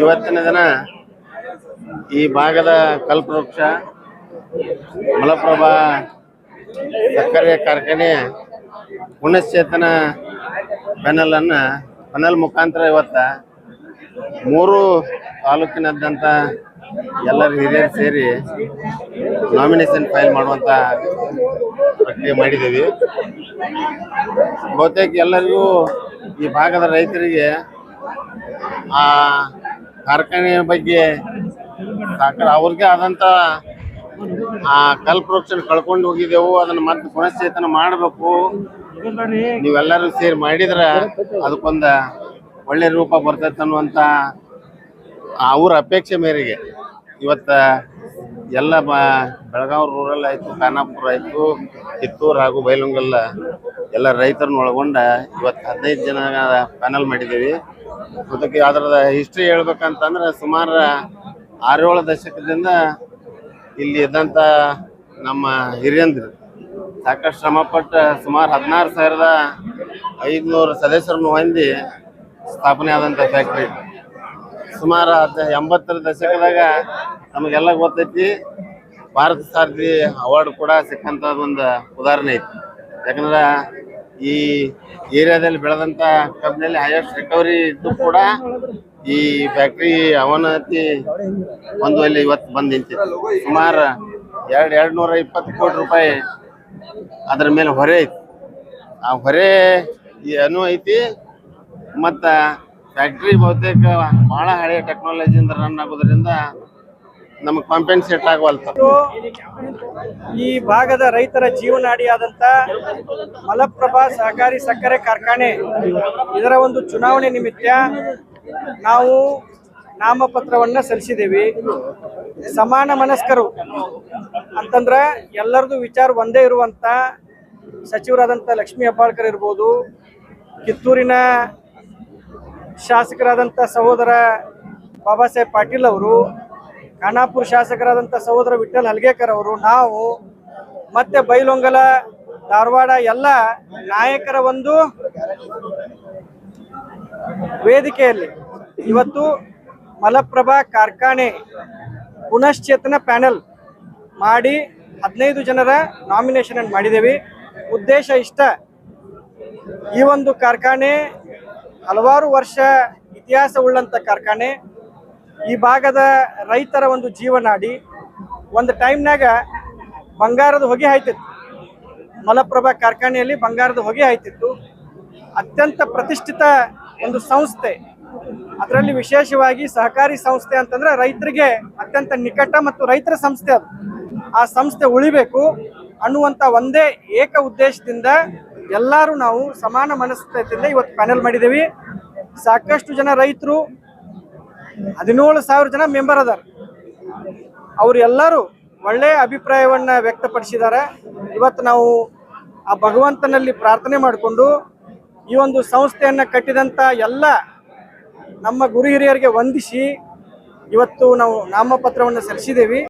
ಇವತ್ತಿನ ದಿನ ಈ ಭಾಗದ ಕಲ್ಪವೃಕ್ಷ ಮಲಪ್ರಭಾ ಸಕ್ಕರೆ ಕಾರ್ಖಾನೆ ಪುನಶ್ಚೇತನ ಪೆನಲನ್ನು ಪೆನಲ್ ಮುಖಾಂತರ ಇವತ್ತ ಮೂರು ತಾಲೂಕಿನಾದ್ಯಂತ ಎಲ್ಲರ ಹಿರಿಯರು ಸೇರಿ ನಾಮಿನೇಷನ್ ಫೈಲ್ ಮಾಡುವಂತ ಪ್ರಕ್ರಿಯೆ ಮಾಡಿದ್ದೀವಿ. ಬಹುತೇಕ ಎಲ್ಲರಿಗೂ ಈ ಭಾಗದ ರೈತರಿಗೆ ಆ ಕಾರ್ಖಾನೆಯ ಬಗ್ಗೆ ಸಾಕಾರ ಅವ್ರಿಗೆ ಆದಂತ ಆ ಕಲ್ಪವೃಕ್ಷನ ಕಳ್ಕೊಂಡು ಹೋಗಿದ್ದೆವು, ಅದನ್ನ ಮತ್ತೆ ಪುನಶ್ಚೇತನ ಮಾಡಬೇಕು. ನೀವೆಲ್ಲರೂ ಸೇರಿ ಮಾಡಿದ್ರ ಅದಕ್ಕೊಂದ ಒಳ್ಳೆ ರೂಪ ಬರ್ತೈತೆ ಅನ್ನುವಂತ ಅವ್ರ ಅಪೇಕ್ಷೆ ಮೇರೆಗೆ. ಇವತ್ತ ಎಲ್ಲ ಬ ಬೆಳಗಾವಿ ರೂರಲ್ ಆಯ್ತು, ಖಾನಾಪುರ ಆಯಿತು, ಕಿತ್ತೂರು ಹಾಗೂ ಬೈಲುಂಗಲ್ಲ ಎಲ್ಲ ರೈತರನ್ನ ಒಳಗೊಂಡ ಇವತ್ತು ಹದಿನೈದು ಜನ ಪ್ಯಾನಲ್ ಮಾಡಿದ್ದೀವಿ. ಅದಕ್ಕೆ ಅದರದ ಹಿಸ್ಟ್ರಿ ಹೇಳ್ಬೇಕಂತಂದ್ರೆ ಸುಮಾರು ಆರೇಳು ದಶಕದಿಂದ ಇಲ್ಲಿ ಇದ್ದಂಥ ನಮ್ಮ ಹಿರಿಯಂದ್ರು. ಸಾಕಷ್ಟು ಶ್ರಮಪಟ್ಟು ಸುಮಾರು ಹದಿನಾರು ಸಾವಿರದ ಐದುನೂರು ಸದಸ್ಯರನ್ನು ಹೊಂದಿ ಸ್ಥಾಪನೆ ಆದಂಥ ಫ್ಯಾಕ್ಟ್ರಿ ಸುಮಾರು ಹದ್ ಎಂಬತ್ತರ ದಶಕದಾಗ ನಮಗೆಲ್ಲ ಗೊತ್ತೈತಿ, ಭಾರತ ಸಾರಥಿ ಅವಾರ್ಡ್ ಕೂಡ ಸಿಕ್ಕಂಥದ್ದೊಂದು ಉದಾಹರಣೆ ಐತಿ. ಯಾಕಂದ್ರೆ ಈ ಏರಿಯಾದಲ್ಲಿ ಬೆಳೆದಂತ ಕಬ್ಬಿನಲ್ಲಿ ಹೈಯೆಸ್ಟ್ ರಿಕವರಿ ಇದ್ದು ಕೂಡ ಈ ಫ್ಯಾಕ್ಟ್ರಿ ಅವನತಿ ಒಂದು ಅಲ್ಲಿ ಇವತ್ತು ಬಂದ್ ನಿಂತಿತ್ತು ಸುಮಾರು ಎರಡು ಎರಡು ನೂರ ಇಪ್ಪತ್ತು ಕೋಟಿ ರೂಪಾಯಿ ಅದರ ಮೇಲೆ ಹೊರೆ ಐತಿ. ಆ ಹೊರೆ ಈ ಅನು ಐತಿ ಮತ್ತ ಫ್ಯಾಕ್ಟ್ರಿ ಬಹುತೇಕ ಬಹಳ ಹಳೆಯ ಟೆಕ್ನಾಲಜಿಯಿಂದ ರನ್ ಆಗೋದ್ರಿಂದ ನಮಗೆ ಕಾಂಪೆನ್ಸೇಟ್ ಆಗವಲ್ತ. ಈ ಭಾಗದ ರೈತರ ಜೀವನಾಡಿಯಾದಂತ ಮಲಪ್ರಭಾ ಸಹಕಾರಿ ಸಕ್ಕರೆ ಕಾರ್ಖಾನೆ. ಇದರ ಒಂದು ಚುನಾವಣೆ ನಿಮಿತ್ತ ನಾವು ನಾಮಪತ್ರವನ್ನ ಸಲ್ಲಿಸಿದ್ದೀವಿ. ಸಮಾನ ಮನಸ್ಕರು ಅಂತಂದ್ರ ಎಲ್ಲರದು ವಿಚಾರ ಒಂದೇ ಇರುವಂತ ಸಚಿವರಾದಂಥ ಲಕ್ಷ್ಮೀ ಹೆಬ್ಬಾಳ್ಕರ್ ಇರ್ಬೋದು, ಕಿತ್ತೂರಿನ ಶಾಸಕರಾದಂಥ ಸಹೋದರ ಬಾಬಾ ಸಾಹೇಬ್ ಪಾಟೀಲ್ ಅವರು ಖಾನಾಪುರ ಶಾಸಕರಾದಂಥ ಸಹೋದರ ವಿಠಲ್ ಹಲ್ಗೇಕರ್ ಅವರು ನಾವು ಮತ್ತೆ ಬೈಲೊಂಗಲ, ಧಾರವಾಡ ಎಲ್ಲ ನಾಯಕರ ಒಂದು ವೇದಿಕೆಯಲ್ಲಿ ಇವತ್ತು ಮಲಪ್ರಭಾ ಕಾರ್ಖಾನೆ ಪುನಶ್ಚೇತನ ಪ್ಯಾನೆಲ್ ಮಾಡಿ ಹದಿನೈದು ಜನರ ನಾಮಿನೇಷನ್ ಮಾಡಿದ್ದೇವೆ. ಉದ್ದೇಶ ಇಷ್ಟ, ಈ ಒಂದು ಕಾರ್ಖಾನೆ ಹಲವಾರು ವರ್ಷ ಇತಿಹಾಸ ಉಳ್ಳಂಥ ಕಾರ್ಖಾನೆ. ಈ ಭಾಗದ ರೈತರ ಒಂದು ಜೀವನಾಡಿ ಒಂದು ಟೈಮ್ನಾಗ ಬಂಗಾರದ ಹೊಗೆ ಆಯ್ತಿತ್ತು ಮಲಪ್ರಭಾ ಕಾರ್ಖಾನೆಯಲ್ಲಿ ಬಂಗಾರದ ಹೊಗೆ ಆಯ್ತಿತ್ತು ಅತ್ಯಂತ ಪ್ರತಿಷ್ಠಿತ ಒಂದು ಸಂಸ್ಥೆ. ಅದರಲ್ಲಿ ವಿಶೇಷವಾಗಿ ಸಹಕಾರಿ ಸಂಸ್ಥೆ ಅಂತಂದ್ರೆ ರೈತರಿಗೆ ಅತ್ಯಂತ ನಿಕಟ ಮತ್ತು ರೈತರ ಸಂಸ್ಥೆ ಅದು. ಆ ಸಂಸ್ಥೆ ಉಳಿಬೇಕು ಅನ್ನುವಂಥ ಒಂದೇ ಏಕ ಉದ್ದೇಶದಿಂದ ಎಲ್ಲರೂ ನಾವು ಸಮಾನ ಮನಸ್ಥಿತಿಯಿಂದ ಇವತ್ತು ಪ್ಯಾನೆಲ್ ಮಾಡಿದ್ದೀವಿ. ಸಾಕಷ್ಟು ಜನ ರೈತರು ಹದಿನೇಳು ಸಾವಿರ ಜನ ಮೆಂಬರ್ ಅದಾರ. ಅವ್ರು ಎಲ್ಲರೂ ಒಳ್ಳೆಯ ಅಭಿಪ್ರಾಯವನ್ನ ವ್ಯಕ್ತಪಡಿಸಿದ್ದಾರೆ. ಇವತ್ತು ನಾವು ಆ ಭಗವಂತನಲ್ಲಿ ಪ್ರಾರ್ಥನೆ ಮಾಡಿಕೊಂಡು ಈ ಒಂದು ಸಂಸ್ಥೆಯನ್ನ ಕಟ್ಟಿದಂತ ಎಲ್ಲ ನಮ್ಮ ಗುರು ಹಿರಿಯರಿಗೆ ವಂದಿಸಿ ಇವತ್ತು ನಾವು ನಾಮಪತ್ರವನ್ನು ಸಲ್ಲಿಸಿದ್ದೇವೆ.